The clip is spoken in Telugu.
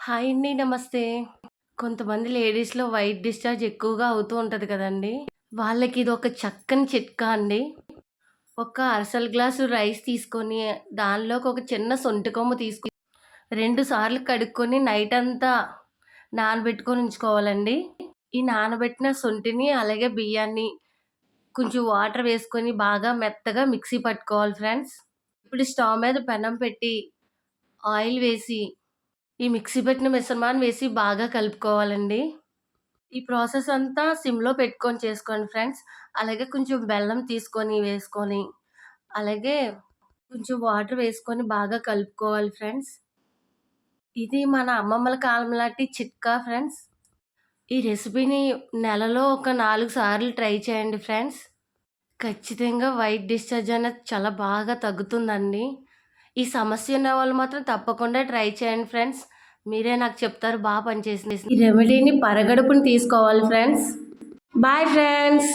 హాయ్ అండి. నమస్తే. కొంతమంది లేడీస్‌లో వైట్ డిశ్చార్జ్ ఎక్కువగా అవుతూ ఉంటుంది కదండీ! వాళ్ళకి ఇది ఒక చక్కని చిట్కా అండి. ఒక అరసల గ్లాసు రైస్ తీసుకొని, దానిలోకి ఒక చిన్న సొంటికొమ్మ తీసుకుని తీసుకొని 2 సార్లు కడుక్కొని నైట్ అంతా నానబెట్టుకొని ఉంచుకోవాలండి. ఈ నానబెట్టిన సొంటిని, అలాగే బియ్యాన్ని కొంచెం వాటర్ వేసుకొని బాగా మెత్తగా మిక్సీ పట్టుకోవాలి ఫ్రెండ్స్. ఇప్పుడు స్టవ్ మీద పెనం పెట్టి, ఆయిల్ వేసి, ఈ మిక్సీ పెట్టిన మిశ్రమాన్ని వేసి బాగా కలుపుకోవాలండి. ఈ ప్రాసెస్ అంతా సిమ్‌లో పెట్టుకొని చేసుకోండి ఫ్రెండ్స్. అలాగే కొంచెం బెల్లం తీసుకొని వేసుకొని, అలాగే కొంచెం వాటర్ వేసుకొని బాగా కలుపుకోవాలి ఫ్రెండ్స్. ఇది మన అమ్మమ్మల కాలం లాంటి చిట్కా ఫ్రెండ్స్. ఈ రెసిపీని నెలలో ఒక నాలుగు సార్లు ట్రై చేయండి ఫ్రెండ్స్. ఖచ్చితంగా వైట్ డిశ్చార్జ్ అనేది చాలా బాగా తగ్గుతుందండి. ఈ సమస్య ఉన్న వాళ్ళు మాత్రం తప్పకుండా ట్రై చేయండి ఫ్రెండ్స్. మీరే నాకు చెప్తారు బాగా పనిచేసింది. ఈ రెమెడీని పరగడుపుని తీసుకోవాలి ఫ్రెండ్స్. Bye friends.